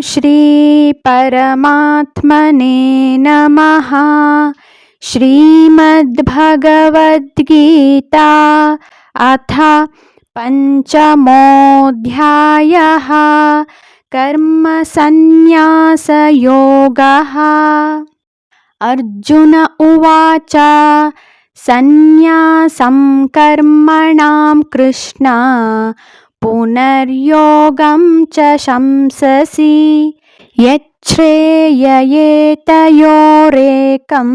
श्रीपरमात्मने नमः। श्रीमद्भगवद्गीता अथ पञ्चमोऽध्यायः। कर्मसन्न्यासयोगः। अर्जुन उवाच सन्न्यासं कर्मणां कृष्ण। पुनर्योगं च शंससि यच्छ्रेययेतयोरेकं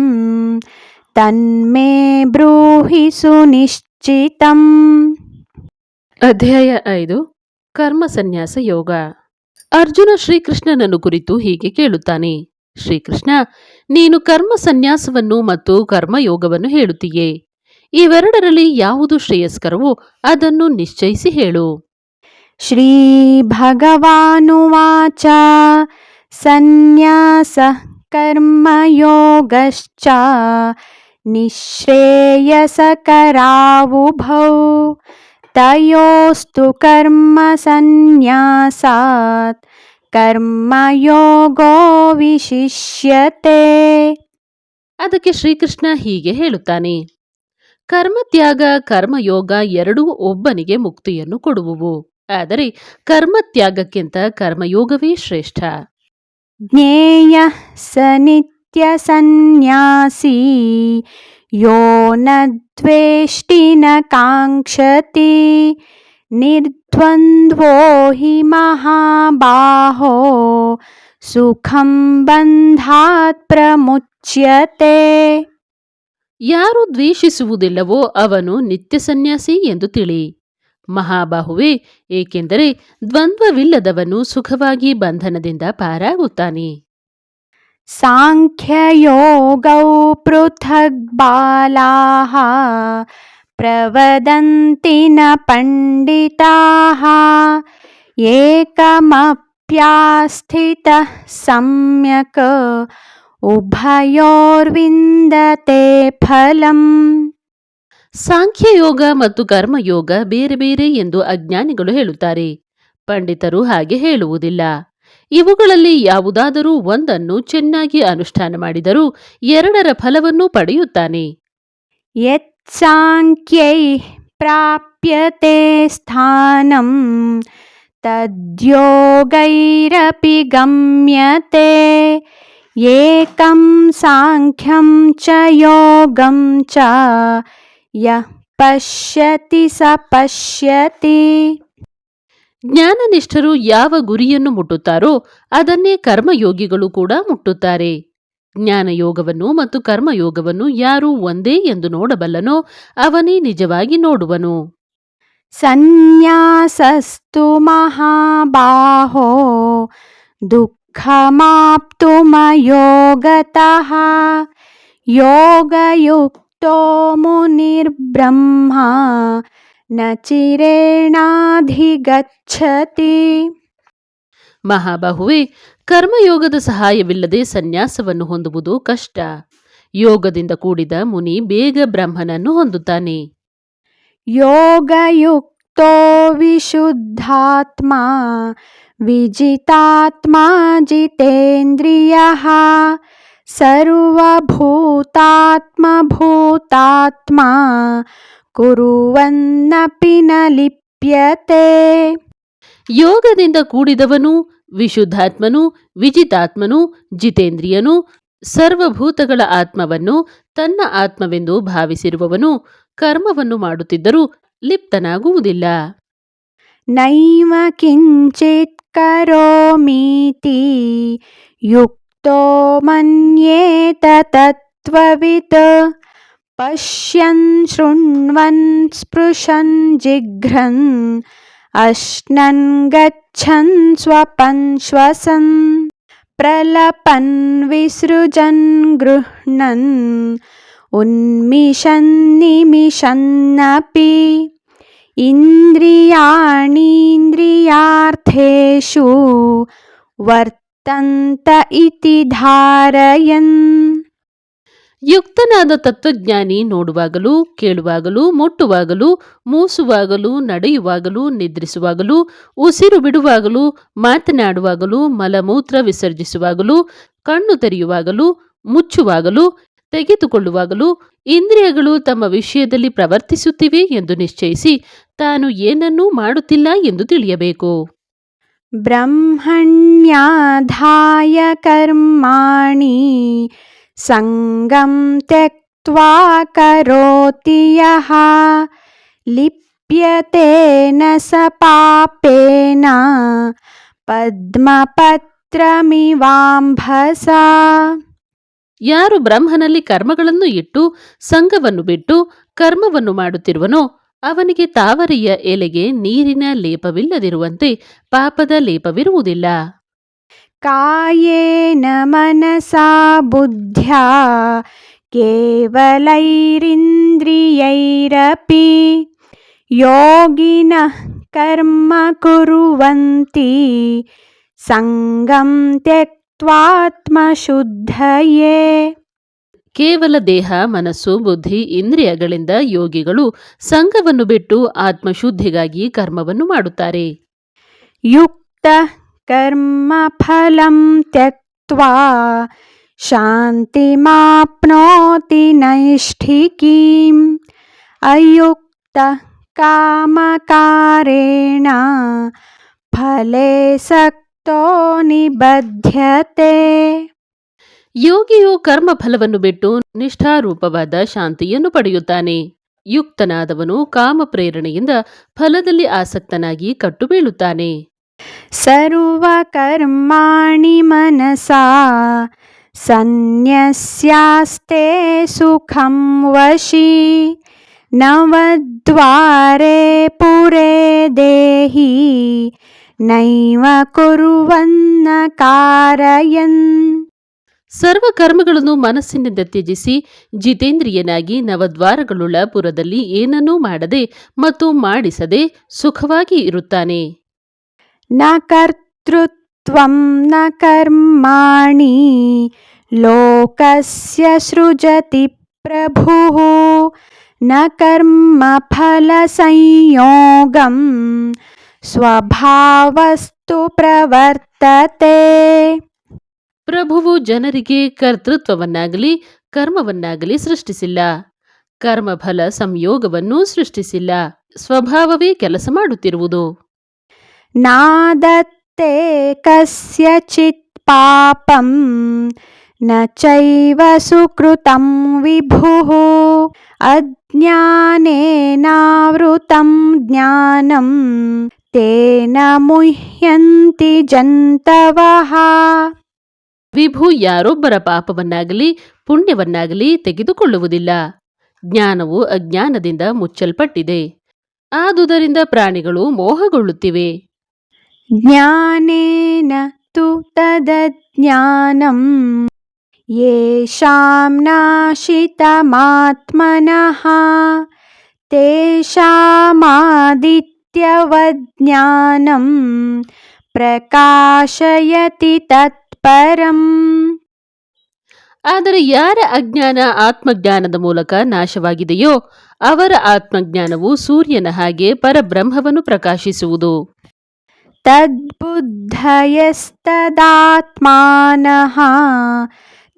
तन्मे ब्रूहि सुनिश्चितम् ಅಧ್ಯಾಯ ಐದು ಕರ್ಮ ಸನ್ಯಾಸ ಯೋಗ ಅರ್ಜುನ ಶ್ರೀಕೃಷ್ಣನನ್ನು ಕುರಿತು ಹೀಗೆ ಕೇಳುತ್ತಾನೆ ಶ್ರೀಕೃಷ್ಣ ನೀನು ಕರ್ಮ ಸನ್ಯಾಸವನ್ನು ಮತ್ತು ಕರ್ಮಯೋಗವನ್ನು ಹೇಳುತ್ತೀಯೇ ಇವೆರಡರಲ್ಲಿ ಯಾವುದು ಶ್ರೇಯಸ್ಕರವೋ ಅದನ್ನು ನಿಶ್ಚಯಿಸಿ ಹೇಳು श्रीभगवानुवाच सन्न्यासः कर्मयोगश्च निःश्रेयसकरावुभौ तयोस्तु कर्मसन्न्यासात् कर्मयोगो विशिष्यते ಅದಕ್ಕೆ ಶ್ರೀಕೃಷ್ಣ ಹೀಗೆ ಹೇಳುತ್ತಾನೆ ಕರ್ಮತ್ಯಾಗ ಕರ್ಮಯೋಗ ಎರಡೂ ಒಬ್ಬನಿಗೆ ಮುಕ್ತಿಯನ್ನು ಕೊಡುವುವು ಆದರೆ ಕರ್ಮತ್ಯಾಗಕ್ಕಿಂತ ಕರ್ಮಯೋಗವೇ ಶ್ರೇಷ್ಠ. ಜ್ಞೇಯ ಸನಿತ್ಯ ಸನ್ಯಾಸಿ ಯೋ ನ ದ್ವೇಷ್ಟಿ ನ ಕಾಂಕ್ಷತಿ ನಿರ್ದ್ವಂದ್ವೋ ಹಿ ಮಹಾಬಾಹೋ ಸುಖಂ ಬಂಧಾತ್ ಪ್ರಮುಚ್ಯತೆ. ಯಾರು ದ್ವೇಷಿಸುವುದಿಲ್ಲವೋ ಅವನು ನಿತ್ಯ ಸನ್ಯಾಸಿ ಎಂದು ತಿಳಿ. ಮಹಾಬಾಹುವೆ, ಏಕೆಂದರೆ ದ್ವಂದ್ವವಿಲ್ಲದವನು ಸುಖವಾಗಿ ಬಂಧನದಿಂದ ಪಾರಾಗುತ್ತಾನೆ. ಸಾಂಖ್ಯಯೋಗೌ ಪೃಥಗ್ ಬಾಲಾಹ, ಪ್ರವದಂತಿನ ಪಂಡಿತಾಹ, ಏಕಮಪ್ಯಾಸ್ಥಿತ ಸಮ್ಯಕ, ಉಭಯೋರ್ವಿಂದತೆ ಫಲಂ. ಸಾಂಖ್ಯಯೋಗ ಮತ್ತು ಕರ್ಮಯೋಗ ಬೇರೆ ಬೇರೆ ಎಂದು ಅಜ್ಞಾನಿಗಳು ಹೇಳುತ್ತಾರೆ. ಪಂಡಿತರು ಹಾಗೆ ಹೇಳುವುದಿಲ್ಲ. ಇವುಗಳಲ್ಲಿ ಯಾವುದಾದರೂ ಒಂದನ್ನು ಚೆನ್ನಾಗಿ ಅನುಷ್ಠಾನ ಮಾಡಿದರೂ ಎರಡರ ಫಲವನ್ನು ಪಡೆಯುತ್ತಾನೆ. ಯತ್ಸಾಂಖ್ಯೈ ಪ್ರಾಪ್ಯತೆ ಸ್ಥಾನಂ, ತದ್ಯೋಗೈರಪಿ ಗಮ್ಯತೆ, ಏಕಂ ಸಾಂಖ್ಯಂ ಚ ಯೋಗಂ ಚ ಯಾ ಪಶ್ಯತಿ ಸ ಪಶ್ಯತಿ. ಜ್ಞಾನನಿಷ್ಠರು ಯಾವ ಗುರಿಯನ್ನು ಮುಟ್ಟುತ್ತಾರೋ ಅದನ್ನೇ ಕರ್ಮಯೋಗಿಗಳು ಕೂಡ ಮುಟ್ಟುತ್ತಾರೆ. ಜ್ಞಾನಯೋಗವನ್ನು ಮತ್ತು ಕರ್ಮಯೋಗವನ್ನು ಯಾರು ಒಂದೇ ಎಂದು ನೋಡಬಲ್ಲನೋ ಅವನೇ ನಿಜವಾಗಿ ನೋಡುವನು. ಸನ್ಯಾಸಸ್ತು ಮಹಾಬಾಹೋ ದುಃಖಮಾಪ್ತುಮಯೋಗತಃ ಯೋಗಯುಕ್ತ ದೃಷ್ಟೋ ಮುನಿರ್ಬ್ರಹ್ಮ ನ ಚಿರೇಣಾಧಿಗಚ್ಚತಿ ಮಹಾಬಾಹುವೆ ಕರ್ಮಯೋಗದ ಸಹಾಯವಿಲ್ಲದೆ ಸನ್ಯಾಸವನ್ನು ಹೊಂದುವುದು ಕಷ್ಟ. ಯೋಗದಿಂದ ಕೂಡಿದ ಮುನಿ ಬೇಗ ಬ್ರಹ್ಮನನ್ನು ಹೊಂದುತ್ತಾನೆ. ಯೋಗಯುಕ್ತೋ ವಿಶುದ್ಧಾತ್ಮ ವಿಜಿತಾತ್ಮ ಜಿತೇಂದ್ರಿಯ. सर्वभूतात्मभूतात्मा कुर्वन्नपि न लिप्यते ಯೋಗದಿಂದ ಕೂಡಿದವನು ವಿಶುದ್ಧಾತ್ಮನು ವಿಜಿತಾತ್ಮನು ಜಿತೇಂದ್ರಿಯನು ಸರ್ವಭೂತಗಳ ಆತ್ಮವನ್ನು ತನ್ನ ಆತ್ಮವೆಂದು ಭಾವಿಸಿರುವವನು ಕರ್ಮವನ್ನು ಮಾಡುತ್ತಿದ್ದರೂ ಲಿಪ್ತನಾಗುವುದಿಲ್ಲ नैव किञ्चित् करोमीति युक्तो मन्येत तत्त्ववित् पश्यन् शृण्वन् स्पृशन् जिघ्रन् अश्नन् गच्छन् स्वपन् श्वसन् प्रलपन् विसृजन् गृह्णन् उन्मिषन् निमिषन्नपि। इन्द्रियाणीन्द्रियार्थेषु ತಂತ ಇತಿ ಧಾರಯನ್. ಯುಕ್ತನಾದ ತತ್ವಜ್ಞಾನಿ ನೋಡುವಾಗಲೂ, ಕೇಳುವಾಗಲೂ, ಮುಟ್ಟುವಾಗಲೂ, ಮೂಸುವಾಗಲೂ, ನಡೆಯುವಾಗಲೂ, ನಿದ್ರಿಸುವಾಗಲೂ, ಉಸಿರು ಬಿಡುವಾಗಲೂ, ಮಾತನಾಡುವಾಗಲೂ, ಮಲಮೂತ್ರ ವಿಸರ್ಜಿಸುವಾಗಲೂ, ಕಣ್ಣು ತೆರೆಯುವಾಗಲೂ, ಮುಚ್ಚುವಾಗಲೂ, ತೆಗೆದುಕೊಳ್ಳುವಾಗಲೂ, ಇಂದ್ರಿಯಗಳು ತಮ್ಮ ವಿಷಯದಲ್ಲಿ ಪ್ರವರ್ತಿಸುತ್ತಿವೆ ಎಂದು ನಿಶ್ಚಯಿಸಿ ತಾನು ಏನನ್ನೂ ಮಾಡುತ್ತಿಲ್ಲ ಎಂದು ತಿಳಿಯಬೇಕು. ब्रह्मण्याधाय कर्माणि सङ्गं त्यक्त्वा करोति यः लिप्यते न स पापेन पद्मपत्रमिवाम्भसा ಯಾರು ಬ್ರಹ್ಮನಲ್ಲಿ ಕರ್ಮಗಳನ್ನು ಇಟ್ಟು ಸಂಘವನ್ನು ಬಿಟ್ಟು ಕರ್ಮವನ್ನು ಮಾಡುತ್ತಿರುವನೋ ಅವನಿಗೆ ತಾವರಿಯ ಎಲೆಗೆ ನೀರಿನ ಲೇಪವಿಲ್ಲದಿರುವಂತೆ ಪಾಪದ ಲೇಪವಿರುವುದಿಲ್ಲ. ಕಾಯೇನ ಮನಸಾ ಬುದ್ಧ್ಯಾ, ಕೇವಲೈರಿಂದ್ರಿಯೈರಪಿ, ಯೋಗಿನ ಕರ್ಮ ಕುರುವಂತಿ, ಸಂಗಂ ತ್ಯಕ್ತ್ವಾತ್ಮಶುದ್ಧಯೇ. ಕೇವಲ ದೇಹ, ಮನಸ್ಸು, ಬುದ್ಧಿ, ಇಂದ್ರಿಯಗಳಿಂದ ಯೋಗಿಗಳು ಸಂಘವನ್ನು ಬಿಟ್ಟು ಆತ್ಮಶುದ್ಧಿಗಾಗಿ ಕರ್ಮವನ್ನು ಮಾಡುತ್ತಾರೆ. ಯುಕ್ತ ಕರ್ಮ ಫಲಂ ತ್ಯಕ್ತ ಶಾಂತಿ ಮಾಪ್ನೋತಿ ನೈಷ್ಠಿಕೀಂ ಅಯುಕ್ತ ಕಾಮಕಾರೇಣ ಫಲೆ ಸಕ್ತೋ ನಿಬದ್ಧತೆ ಯೋಗಿಯು ಕರ್ಮ ಫಲವನ್ನು ಬಿಟ್ಟು ನಿಷ್ಠಾರೂಪವಾದ ಶಾಂತಿಯನ್ನು ಪಡೆಯುತ್ತಾನೆ. ಯುಕ್ತನಾದವನು ಕಾಮ ಪ್ರೇರಣೆಯಿಂದ ಫಲದಲ್ಲಿ ಆಸಕ್ತನಾಗಿ ಕಟ್ಟು ಬೀಳುತ್ತಾನೆ ಸರ್ವ ಕರ್ಮಾಣಿ ಮನಸಾ ಸನ್ಯಸ್ಯಾಸ್ತೆ ಸುಖಂ ವಶಿ ನವದ್ವಾರೆ ಪುರೆ ದೇಹಿ ನೈವ ಕುರುವನ್ನ ಕಾರಯನ್. ಸರ್ವ ಕರ್ಮಗಳನ್ನು ಮನಸ್ಸಿನಿಂದ ತ್ಯಜಿಸಿ ಜಿತೇಂದ್ರಿಯನಾಗಿ ನವದ್ವಾರಗಳುಳ್ಳ ಪುರದಲ್ಲಿ ಏನನ್ನೂ ಮಾಡದೆ ಮತ್ತು ಮಾಡಿಸದೆ ಸುಖವಾಗಿ ಇರುತ್ತಾನೆ. ನ ಕರ್ಮಾಣಿ ಲೋಕಸ್ಯ ಸೃಜತಿ ಪ್ರಭು ನ ಕರ್ಮ ಸ್ವಭಾವಸ್ತು ಪ್ರವರ್ತತೆ. ಪ್ರಭುವು ಜನರಿಗೆ ಕರ್ತೃತ್ವವನ್ನಾಗಲಿ, ಕರ್ಮವನ್ನಾಗಲಿ ಸೃಷ್ಟಿಸಿಲ್ಲ. ಕರ್ಮಫಲ ಸಂಯೋಗವನ್ನೂ ಸೃಷ್ಟಿಸಿಲ್ಲ. ಸ್ವಭಾವವೇ ಕೆಲಸ ಮಾಡುತ್ತಿರುವುದು. ನಾದತ್ತೆ ಕಸ್ಯಚಿತ್ ಪಾಪಂ, ನ ಚೈವ ಸುಕೃತಂ ವಿಭು. ಅಜ್ಞಾನೇನಾವೃತಂ ಜ್ಞಾನಂ, ತೇನ ಮುಹ್ಯಂತಿ ಜಂತವಹ ವಿಭು ಯಾರೊಬ್ಬರ ಪಾಪವನ್ನಾಗಲಿ, ಪುಣ್ಯವನ್ನಾಗಲಿ ತೆಗೆದುಕೊಳ್ಳುವುದಿಲ್ಲ. ಜ್ಞಾನವು ಅಜ್ಞಾನದಿಂದ ಮುಚ್ಚಲ್ಪಟ್ಟಿದೆ. ಆದುದರಿಂದ ಪ್ರಾಣಿಗಳು ಮೋಹಗೊಳ್ಳುತ್ತಿವೆ. ಜ್ಞಾನೇನ ತು ತದಜ್ಞಾನಂ ಯೇಷಾಂ ನಾಶಿತಮಾತ್ಮನಃ, ತೇಷಾಮಾದಿತ್ಯವಜ್ಞಾನಂ. ಪ್ರಕಾಶಯತಿ ತತ್ಪರಂ. ಆದರೆ ಯಾರ ಅಜ್ಞಾನ ಆತ್ಮಜ್ಞಾನದ ಮೂಲಕ ನಾಶವಾಗಿದೆಯೋ ಅವರ ಆತ್ಮಜ್ಞಾನವು ಸೂರ್ಯನ ಹಾಗೆ ಪರಬ್ರಹ್ಮವನ್ನು ಪ್ರಕಾಶಿಸುವುದು. ತದ್ಬುದ್ಧಯಸ್ತದಾತ್ಮಾನಃ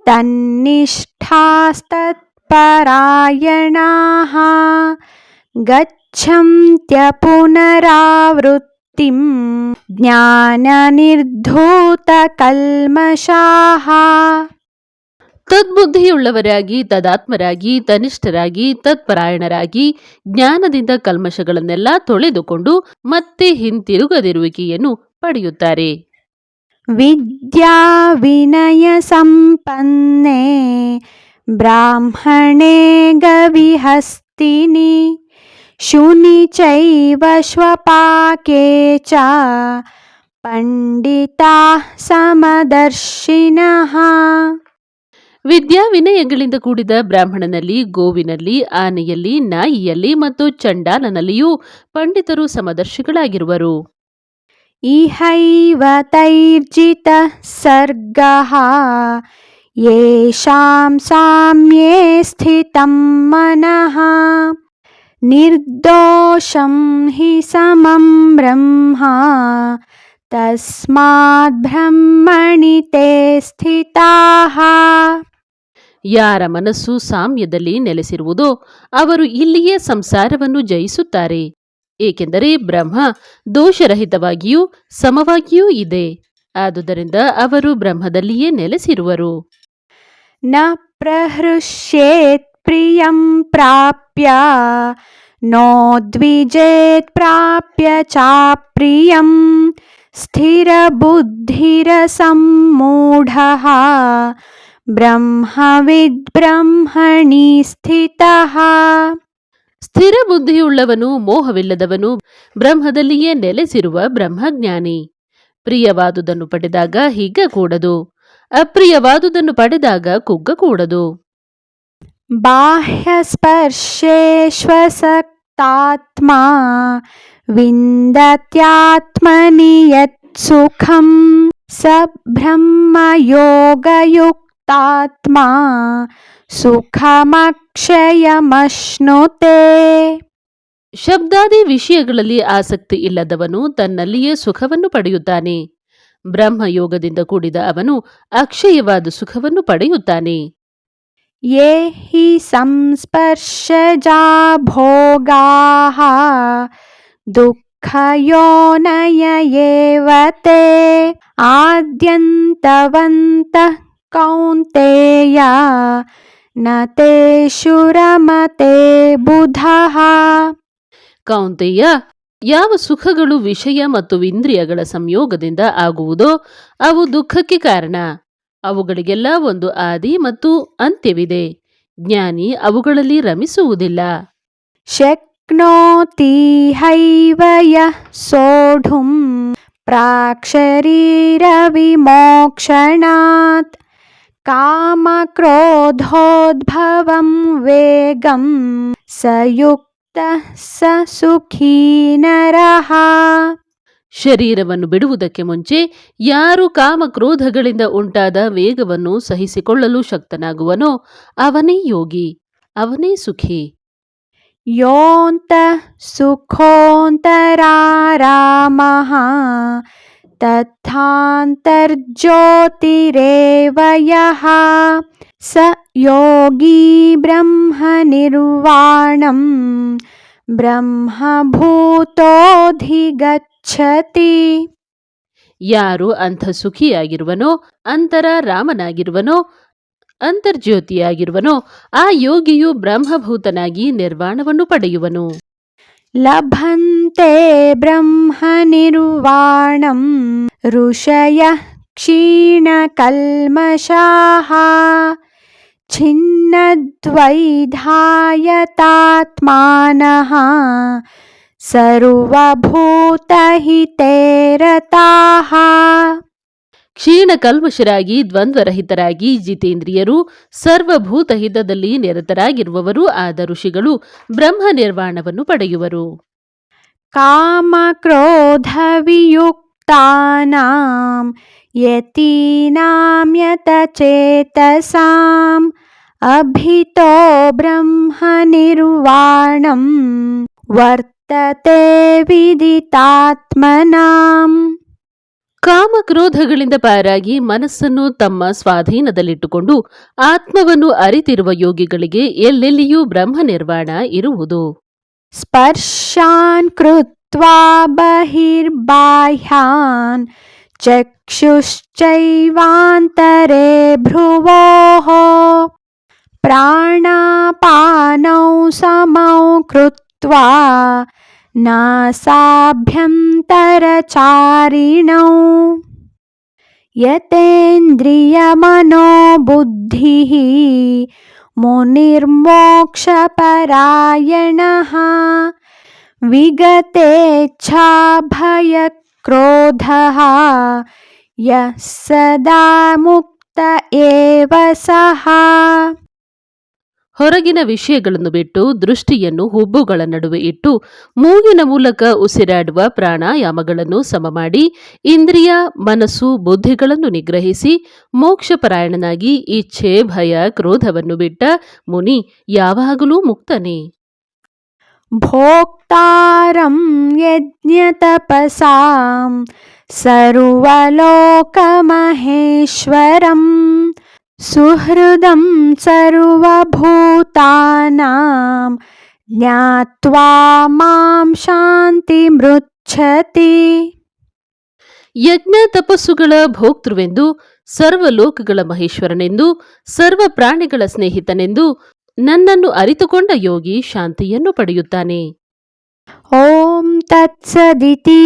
ತನ್ನಿಷ್ಠಾಸ್ತತ್ಪರಾಯಣಾಃ. ಗಚ್ಚಂತ್ಯ ಪುನರಾವೃತ್ತ गच्छन्त्यपुनरावृत्तिं ज्ञाननिर्धूतकल्मषाः ತದ್ಬುದ್ಧಿಯುಳ್ಳವರಾಗಿ ತದಾತ್ಮರಾಗಿ ತನಿಷ್ಠರಾಗಿ ತತ್ಪರಾಯಣರಾಗಿ ಜ್ಞಾನದಿಂದ ಕಲ್ಮಶಗಳನ್ನೆಲ್ಲ ತೊಳೆದುಕೊಂಡು ಮತ್ತೆ ಹಿಂತಿರುಗದಿರುವಿಕೆಯನ್ನು ಪಡೆಯುತ್ತಾರೆ विद्याविनयसम्पन्ने ब्राह्मणे गविहस्तिनि शुनि चैव श्वपाके च पण्डिताः समदर्शिनः ವಿದ್ಯಾ ವಿನಯಗಳಿಂದ ಕೂಡಿದ ಬ್ರಾಹ್ಮಣನಲ್ಲಿ ಗೋವಿನಲ್ಲಿ ಆನೆಯಲ್ಲಿ ನಾಯಿಯಲ್ಲಿ ಮತ್ತು ಚಂಡಾಲನಲ್ಲಿಯೂ ಪಂಡಿತರು ಸಮದರ್ಶಿಗಳಾಗಿರುವರು इहैव तैर्जितः सर्गः येषां साम्ये स्थितं मनः निर्दोषं हि समं ब्रह्मा तस्मात् ब्रह्मणि ते स्थिताः ಯಾರ ಮನಸ್ಸು ಸಾಮ್ಯದಲ್ಲಿ ನೆಲೆಸಿರುವುದೋ ಅವರು ಇಲ್ಲಿಯೇ ಸಂಸಾರವನ್ನು ಜಯಿಸುತ್ತಾರೆ ಏಕೆಂದರೆ ಬ್ರಹ್ಮ ದೋಷರಹಿತವಾಗಿಯೂ ಸಮವಾಗಿಯೂ ಇದೆ ಆದುದರಿಂದ ಅವರು ಬ್ರಹ್ಮದಲ್ಲಿಯೇ ನೆಲೆಸಿರುವರು न प्रहृष्येत् प्रियं प्राप्य नो द्विजेत् प्राप्य चाप्रियं स्थिरबुद्धिरसम्मूढः ब्रह्मविद्ब्रह्मणि स्थितः ಸ್ಥಿರ ಬುದ್ಧಿಯುಳ್ಳವನು ಮೋಹವಿಲ್ಲದವನು ಬ್ರಹ್ಮದಲ್ಲಿಯೇ ನೆಲೆಸಿರುವ ಬ್ರಹ್ಮಜ್ಞಾನಿ ಪ್ರಿಯವಾದುದನ್ನು ಪಡೆದಾಗ ಹಿಗ್ಗಕೂಡದು ಅಪ್ರಿಯವಾದುದನ್ನು ಪಡೆದಾಗ ಕುಗ್ಗಕೂಡದು बाह्यस्पर्शेष्वसक्तात्मा विन्दत्यात्मनि यत्सुखं स ब्रह्मयोगयुक्तात्मा सुखमक्षयमश्नुते ಶಬ್ದಾದಿ ವಿಷಯಗಳಲ್ಲಿ ಆಸಕ್ತಿ ಇಲ್ಲದವನು ತನ್ನಲ್ಲಿಯೇ ಸುಖವನ್ನು ಪಡೆಯುತ್ತಾನೆ ಬ್ರಹ್ಮಯೋಗದಿಂದ ಕೂಡಿದ ಅವನು ಅಕ್ಷಯವಾದ ಸುಖವನ್ನು ಪಡೆಯುತ್ತಾನೆ ये हि संस्पर्शजा भोगाः दुःखयोनय एव ते आद्यन्तवन्तः कौन्तेय न तेषु रमते बुधः ಕೌಂತೆಯ ಯಾವ ಸುಖಗಳು ವಿಷಯ ಮತ್ತು ಇಂದ್ರಿಯಗಳ ಸಂಯೋಗದಿಂದ ಆಗುವುದೋ ಅವು ದುಃಖಕ್ಕೆ ಕಾರಣ ಅವುಗಳಿಗೆಲ್ಲ ಒಂದು ಆದಿ ಮತ್ತು ಅಂತ್ಯವಿದೆ. ಜ್ಞಾನಿ ಅವುಗಳಲ್ಲಿ ರಮಿಸುವುದಿಲ್ಲ. ಶಕ್ನೋತಿ ಹೈವಯ ಸೋಢುಂ ಪ್ರಾಕ್ಷರೀರ ವಿಮೋಕ್ಷಣಾತ್ ಕಾಮ ಕ್ರೋಧೋದ್ಭವಂ ವೇಗಂ ಸಯುಕ್ತ ಸ ಸುಖೀನರಹ ಶರೀರವನ್ನು ಬಿಡುವುದಕ್ಕೆ ಮುಂಚೆ ಯಾರು ಕಾಮ ಕ್ರೋಧಗಳಿಂದ ಉಂಟಾದ ವೇಗವನ್ನು ಸಹಿಸಿಕೊಳ್ಳಲು ಶಕ್ತನಾಗುವನೋ ಅವನೇ ಯೋಗಿ, ಅವನೇ ಸುಖಿ. ಯೋಂತ ಸುಖೋಂತರಾರಾಮಃ ತಥಾಂತರ್ಜ್ಯೋತಿರೇವಯ ಸ ಯೋಗಿ ಬ್ರಹ್ಮ ನಿರ್ವಾಣಂ ಬ್ರಹ್ಮಭೂತೋಧಿಗತ ಛತಿ ಯಾರು ಅಂಥ ಸುಖಿಯಾಗಿರುವನೋ ಅಂತರ ರಾಮನಾಗಿರುವನೋ ಅಂತರ್ಜ್ಯೋತಿಯಾಗಿರುವನೋ ಆ ಯೋಗಿಯು ಬ್ರಹ್ಮಭೂತನಾಗಿ ನಿರ್ವಾಣವನ್ನು ಪಡೆಯುವನು. ಲಭಂತೆ ಬ್ರಹ್ಮ ನಿರ್ವಾಣಂ ಋಷಯ ಕ್ಷೀಣ ಕಲ್ಮಷಾಹ ಛಿನ್ನದ್ವೈಧಾಯತಾತ್ಮಾನಃ ಸರ್ವಭೂತಹಿತೇ ಕ್ಷೀಣ ಕಲ್ಮಶರಾಗಿ ದ್ವಂದ್ವರಹಿತರಾಗಿ ಜಿತೇಂದ್ರಿಯರು ಸರ್ವಭೂತ ಹಿತದಲ್ಲಿ ನಿರತರಾಗಿರುವವರು ಆದ ಋಷಿಗಳು ಬ್ರಹ್ಮ ನಿರ್ವಾಣವನ್ನು ಪಡೆಯುವರು. ಕಾಮ ಕ್ರೋಧ ವಿಯುಕ್ತಾನಾಂ ಅಭಿತೋ ಬ್ರಹ್ಮ ನಿರ್ವಾಣಂ. ವರ್ತ ತತೆ ವಿದಿತಾತ್ಮನಾಂ. ಕಾಮಕ್ರೋಧಗಳಿಂದ ಪಾರಾಗಿ ಮನಸ್ಸನ್ನು ತಮ್ಮ ಸ್ವಾಧೀನದಲ್ಲಿಟ್ಟುಕೊಂಡು ಆತ್ಮವನ್ನು ಅರಿತಿರುವ ಯೋಗಿಗಳಿಗೆ ಎಲ್ಲೆಲ್ಲಿಯೂ ಬ್ರಹ್ಮ ನಿರ್ವಾಣ ಇರುವುದು. ಸ್ಪರ್ಶಾನ್ ಕೃತ್ವಾ ಬಹಿರ್ಬಾಹ್ಯಾನ್ ಚಕ್ಷುಶ್ಚೈವಾಂತರೆ ಭ್ರುವೋಹೋ ಪ್ರಾಣಾಪಾನೌ ಸಮೌ ಕೃತ್ कृत्वा नासाभ्यन्तरचारिणौ। यतेन्द्रियमनोबुद्धिः मुनिर्मोक्षपरायणः। विगतेच्छाभयक्रोधः यः सदा मुक्त एव सः। ಹೊರಗಿನ ವಿಷಯಗಳನ್ನು ಬಿಟ್ಟು ದೃಷ್ಟಿಯನ್ನು ಹುಬ್ಬುಗಳ ನಡುವೆ ಇಟ್ಟು ಮೂಗಿನ ಮೂಲಕ ಉಸಿರಾಡುವ ಪ್ರಾಣಾಯಾಮಗಳನ್ನು ಸಮ ಮಾಡಿ ಇಂದ್ರಿಯ, ಮನಸ್ಸು, ಬುದ್ಧಿಗಳನ್ನು ನಿಗ್ರಹಿಸಿ ಮೋಕ್ಷಪರಾಯಣನಾಗಿ ಇಚ್ಛೆ, ಭಯ, ಕ್ರೋಧವನ್ನು ಬಿಟ್ಟ ಮುನಿ ಯಾವಾಗಲೂ ಮುಕ್ತನೆ. ಭೋಕ್ತಾರಂ ಯಜ್ಞ ಸರ್ವಲೋಕ ಮಹೇಶ್ವರಂ सुहृदं सर्वभूतानां ज्ञात्वा मां शान्तिमृच्छति ಯಜ್ಞ ತಪಸ್ಸುಗಳ ಭೋಕ್ತೃವೆಂದು ಸರ್ವ ಲೋಕಗಳ ಮಹೇಶ್ವರನೆಂದು ಸರ್ವ ಪ್ರಾಣಿಗಳ ಸ್ನೇಹಿತನೆಂದು ನನ್ನನ್ನು ಅರಿತುಕೊಂಡ ಯೋಗಿ ಶಾಂತಿಯನ್ನು ಪಡೆಯುತ್ತಾನೆ ॐ तत्सदिति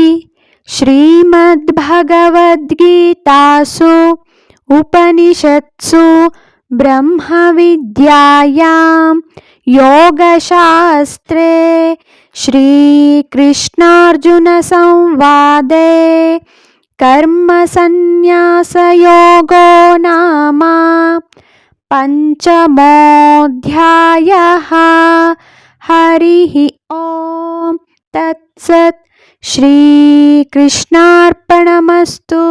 श्रीमद्भगवद्गीतासु उपनिषत्सु ब्रह्मविद्यायां योगशास्त्रे श्रीकृष्णार्जुनसंवादे कर्मसन्न्यासयोगो नाम पञ्चमोऽध्यायः हरिः ॐ तत्सत् श्रीकृष्णार्पणमस्तु